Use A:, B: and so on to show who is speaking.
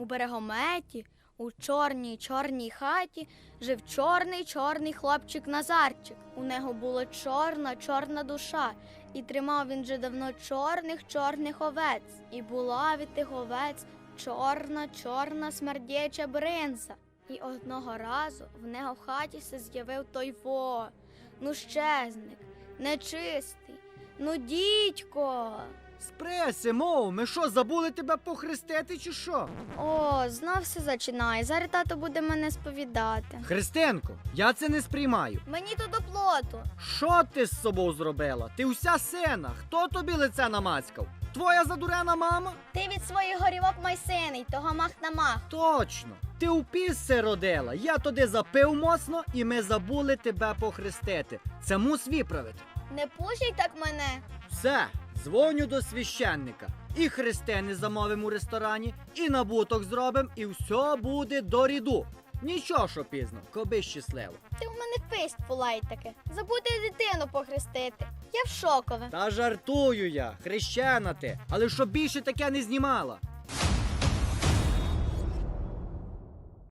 A: У берегометі, у чорній чорній хаті жив чорний чорний хлопчик Назарчик. У нього була чорна чорна душа, і тримав він вже давно чорних чорних овець. І була від тих овець чорна чорна смердяча бринза. І одного разу в нього в хаті се з'явив той во, ну щезник, нечистий, ну дідько.
B: Спреси, мов, ми що, забули тебе похрестити чи що?
A: О, знов все зачинає. Зараз тато буде мене сповідати.
B: Христинко, я це не сприймаю.
A: Мені то до плоту.
B: Що ти з собою зробила? Ти вся сина. Хто тобі лице намацькав? Твоя задурена мама?
A: Ти від своїх горівок майсиний, того мах на мах.
B: Точно. Ти у піссе родила. Я туди запив моцно, і ми забули тебе похрестити. Це мус виправити.
A: Не пушай так мене.
B: Все, дзвоню до священника. І хрестини замовимо у ресторані, і набуток зробимо, і все буде до ріду. Нічого, що пізно, коби щасливо.
A: Ти в мене фист полай таке. Забути дитину похрестити. Я в шокове.
B: Та жартую я, хрещена ти, але щоб більше таке не знімала.